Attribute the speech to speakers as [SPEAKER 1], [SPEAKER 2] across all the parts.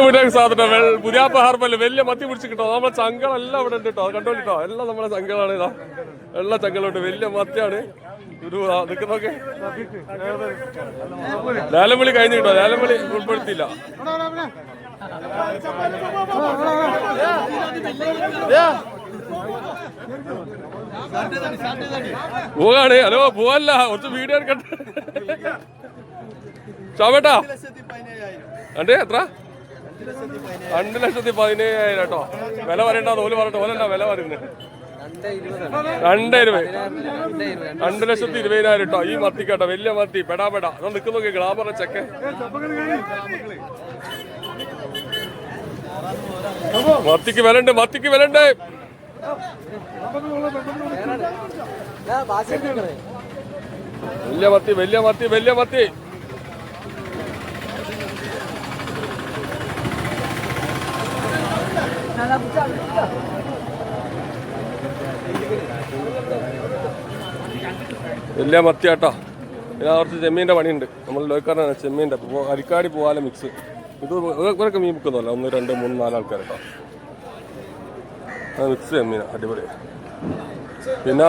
[SPEAKER 1] ഇവിടെ സാധനം. പുതിയാപ്പ ഹാർബൽ വലിയ മത്തി പിടിച്ച് കിട്ടോ. നമ്മളെ ചങ്കളെല്ലാം ഇവിടെ ഉണ്ട് കേട്ടോ. അത് കണ്ടോളിട്ടോ എല്ലാം നമ്മളെ ചങ്കളാണ് ഇതാ. എല്ലാ ചങ്കളുണ്ട് വലിയ മത്തിയാണ്. ഒരു ആ, നിക്കുന്നൊക്കെ ലേലംവിളി കഴിഞ്ഞു കിട്ടോ. ലേലംവിളി ഉൾപ്പെടുത്തിയില്ല. പോവാണ്. ഹലോ പോവല്ല. കുറച്ച് വീഡിയോ എടുക്കട്ടെ. ഷാമേട്ടാ അണ്ടേ എത്ര? രണ്ട് ലക്ഷത്തി പതിനേഴായിരം കേട്ടോ. വില പറയണ്ട ഓൽ പറയട്ടെ ഓലല്ല വില പറയുന്നത് രണ്ട് ഇരുപത്. രണ്ട് ലക്ഷത്തി ഇരുപതിനായിരം കേട്ടോ. ഈ മത്തി കേട്ടോ വലിയ മത്തി പെടാ പെടാ. അതോ നിൽക്കുന്നു നോക്കി ഗ്ലാമറ ചെക്ക് മത്തിക്ക് വിലണ്ട് മത്തിക്ക് വിലണ്ട് വലിയ മത്തി വലിയ മത്തി വലിയ മത്തി. വലിയ മത്തി കേട്ടോ പിന്നെ കുറച്ച് ചെമ്മീന്റെ പണിയുണ്ട്. നമ്മൾ ലോക്കാരനാണ് ചെമ്മീന്റെ. അരിക്കാടി പോവാലെ മിക്സ് ഇത് ഇവരൊക്കെ മീൻ വിൽക്കുന്നല്ലോ ഒന്ന് രണ്ട് മൂന്ന് നാല് ആൾക്കാർ കേട്ടോ ആ മിക്സ് ചെമ്മീന. അടിപൊളി. പിന്നെ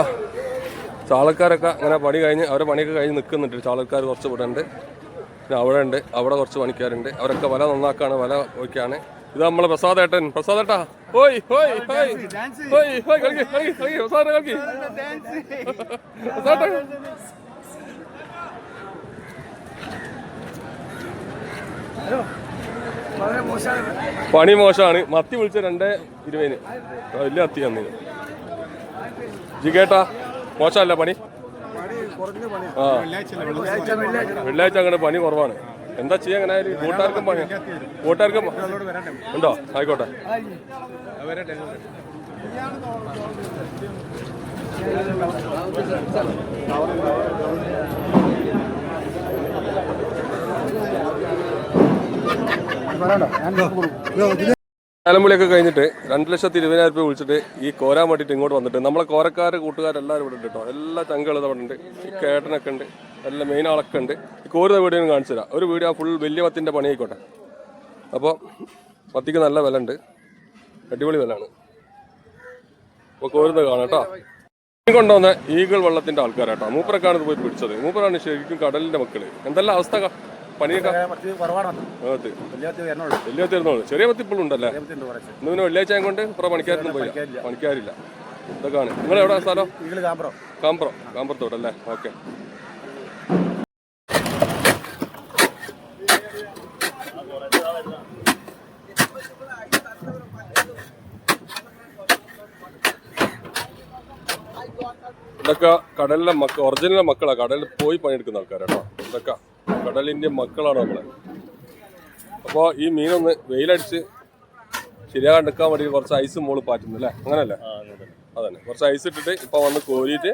[SPEAKER 1] ചാളക്കാരൊക്കെ അങ്ങനെ പണി കഴിഞ്ഞ് അവരെ പണിയൊക്കെ കഴിഞ്ഞ് നിൽക്കുന്നുണ്ട്. ചാളക്കാർ കുറച്ച് ഇവിടെ ഉണ്ട്. പിന്നെ അവിടെ ഉണ്ട്. അവിടെ കുറച്ച് പണിക്കാരുണ്ട്. അവരൊക്കെ വല നന്നാക്കാണ്. വല ഒക്കെയാണ്. ഇത് നമ്മളെ പ്രസാദേട്ടൻ. പ്രസാദേട്ടാ ഹോയ് ഹോയ് ഹോയ് ഹോയ് ഹോയ് കളിക്ക് കളിക്ക് കളിക്ക് പ്രസാദ കളിക്ക്. പ്രസാദേട്ടൻ പണി മോശമാണ്. മത്തി വിളിച്ച രണ്ടേ ഇരുപതിന്. വലിയ മത്തി അന്നിന് ജി കേട്ടാ മോശമല്ല പണി? ആ. വെള്ളിയാഴ്ച അങ്ങോട്ട് പണി കുറവാണ്. എന്താ ചെയ്യാ അങ്ങനെ ആയാലും കൂട്ടുകാർക്കും കൂട്ടുകാർക്കും ഉണ്ടോ? ആയിക്കോട്ടെ. നിലമ്പുളിയൊക്കെ കഴിഞ്ഞിട്ട് രണ്ട് ലക്ഷത്തി ഇരുപതിനായിരം രൂപ വിളിച്ചിട്ട് ഈ കോരാൻ വേണ്ടിയിട്ട് ഇങ്ങോട്ട് വന്നിട്ട് നമ്മളെ കോരക്കാർ കൂട്ടുകാരെല്ലാവരും ഇവിടെ ഉണ്ട് കേട്ടോ. എല്ലാ ചങ്കളും ഇവിടെ ഉണ്ട്. കേട്ടനൊക്കെ ഉണ്ട്. എല്ലാ മെയിൻ ആളൊക്കെ ഉണ്ട്. കോരുന്ന വീഡിയോ കാണിച്ചു തരാം. ഒരു വീഡിയോ ഫുൾ വലിയ പത്തിന്റെ പണി ആയിക്കോട്ടെ. അപ്പോൾ പത്തിക്ക് നല്ല വില ഉണ്ട്. അടിപൊളി വിലയാണ് അപ്പോൾ കോരുന്നത് കാണാം കേട്ടോ. കൊണ്ടുവന്ന ഈഗിൾ വള്ളത്തിന്റെ ആൾക്കാരാട്ടോ മൂപ്പറക്കാണ് ഇത് പോയി പിടിച്ചത്. മൂപ്പറാണ് ശരിക്കും കടലിന്റെ മക്കൾ. എന്തെല്ലാം അവസ്ഥ പണിയൊക്കെ
[SPEAKER 2] വലിയ
[SPEAKER 1] തീർന്നോളൂ ചെറിയ മത്തി ഇപ്പോഴും ഉണ്ടല്ലേ? ഇന്ന് പിന്നെ വെള്ളിയാഴ്ച കൊണ്ട് ഇപ്പുറം പണിക്കാരൊന്നും പോയില്ല. പണിക്കാരില്ല. ഇതൊക്കെയാണ്. നിങ്ങൾ എവിടെ സ്ഥലം?
[SPEAKER 2] കാമ്പ്രോ.
[SPEAKER 1] കാമ്പ്രം. കാമ്പ്രത്തോട്ടല്ലേ ഓക്കെ. ഇതൊക്കെ കടലിലെ മക്കൾ ഒറിജിനൽ മക്കളാ. കടലിൽ പോയി പണിയെടുക്കുന്ന ആൾക്കാരാണോ ഇതൊക്കെ. കടലിന്റെ മക്കളാണ് നമ്മളെ. അപ്പോൾ ഈ മീനൊന്ന് വെയിലടിച്ച് ശരിയാകാൻ എടുക്കാൻ വേണ്ടി കുറച്ച് ഐസ് മോൾ പാറ്റുന്നു അല്ലേ? അങ്ങനല്ലേ? അതന്നെ. കുറച്ച് ഐസ് ഇട്ടിട്ട് ഇപ്പൊ വന്ന് കോരിയിട്ട്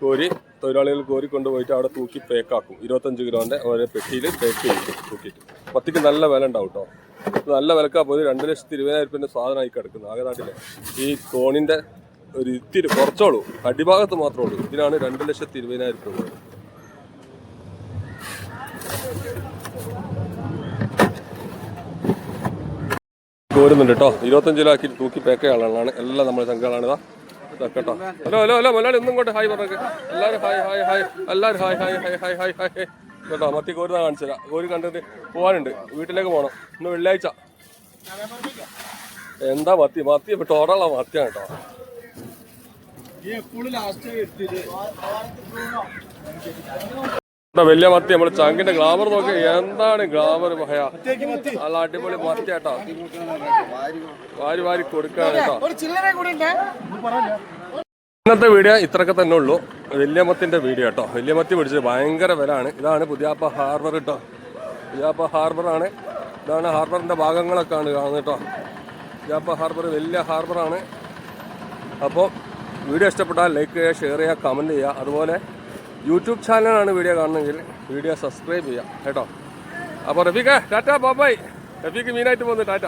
[SPEAKER 1] കോരി തൊഴിലാളികൾ കോരി കൊണ്ടുപോയിട്ട് അവിടെ തൂക്കി പേക്കാക്കും ഇരുപത്തഞ്ച് കിലോന്റെ ഓരോ പെട്ടിയിൽ പേക്ക് ചെയ്യും തൂക്കിയിട്ട്. പത്തിക്ക് നല്ല വില ഉണ്ടാവും കേട്ടോ നല്ല വിലക്കാ പോയി രണ്ട് ലക്ഷത്തി ഇരുപതിനായിരം രൂപേന്റെ സാധനമായി കിടക്കുന്നു ആകെ നാട്ടിലെ. ഈ കോണിന്റെ ഒരു ഇത്തിരി കുറച്ചോളൂ അടിഭാഗത്ത് മാത്രമേ ഉള്ളൂ. ഇതിനാണ് രണ്ട് ലക്ഷത്തി ഇരുപതിനായിരം രൂപ ഉള്ളത്. കോരുന്നുണ്ട് കേട്ടോ. ഇരുപത്തഞ്ച് കിലോ ആക്കി തൂക്കി പേക്ക ആളുകളാണ് എല്ലാം നമ്മുടെ സംഘങ്ങളാണ് ഇതാ. ഇതാ കേട്ടോ. ഹലോ ഹലോ ഹലോ മലയാളി ഒന്നും കൊണ്ട് ഹായ് പറഞ്ഞു എല്ലാവരും ഹായ് ഹായ് ഹായ് എല്ലാവരും hi hi hi hi hi hi. കേട്ടോ മത്തി കോരുന്ന കാണിച്ചു തരാം. കോരി കണ്ടിട്ട് പോകാനുണ്ട് വീട്ടിലേക്ക് പോകണം ഇന്ന് വെള്ളിയാഴ്ച. എന്താ മത്തി? മത്തി ഇപ്പൊ ടോറുള്ള മത്തിയാണ് കേട്ടോ. ഇവിടെ വലിയ മത്തി നമ്മൾ ചങ്കിന്റെ ഗ്ലാമർ നോക്കി. എന്താണ് ഗ്ലാമർ ഭയ? നല്ല അടിപൊളി മത്തി ആട്ടോ. വാരി വാരി കൊടുക്കാനോ കേട്ടോ. ഇന്നത്തെ വീഡിയോ ഇത്രയൊക്കെ തന്നെ ഉള്ളൂ. വലിയമത്തിന്റെ വീഡിയോ കേട്ടോ. വലിയമത്തി പിടിച്ചത് ഭയങ്കര വിലയാണ്. ഇതാണ് പുതിയാപ്പ ഹാർബർ കേട്ടോ. പുതിയാപ്പ ഹാർബർ ആണ്. ഇതാണ് ഹാർബറിന്റെ ഭാഗങ്ങളൊക്കെ ആണ് കാണുന്നത് കേട്ടോ. പുതിയാപ്പ ഹാർബർ വലിയ ഹാർബർ ആണ്. അപ്പോൾ വീഡിയോ ഇഷ്ടപ്പെട്ടാൽ ലൈക്ക് ചെയ്യുക ഷെയർ ചെയ്യുക കമന്റ് ചെയ്യുക. അതുപോലെ യൂട്യൂബ് ചാനലാണ് വീഡിയോ കാണുന്നെങ്കിൽ വീഡിയോ സബ്സ്ക്രൈബ് ചെയ്യാം കേട്ടോ? അപ്പോൾ Rafeeqa tata bye bye Rafeeq മീനായിട്ട് പോകുന്നു ടാറ്റ.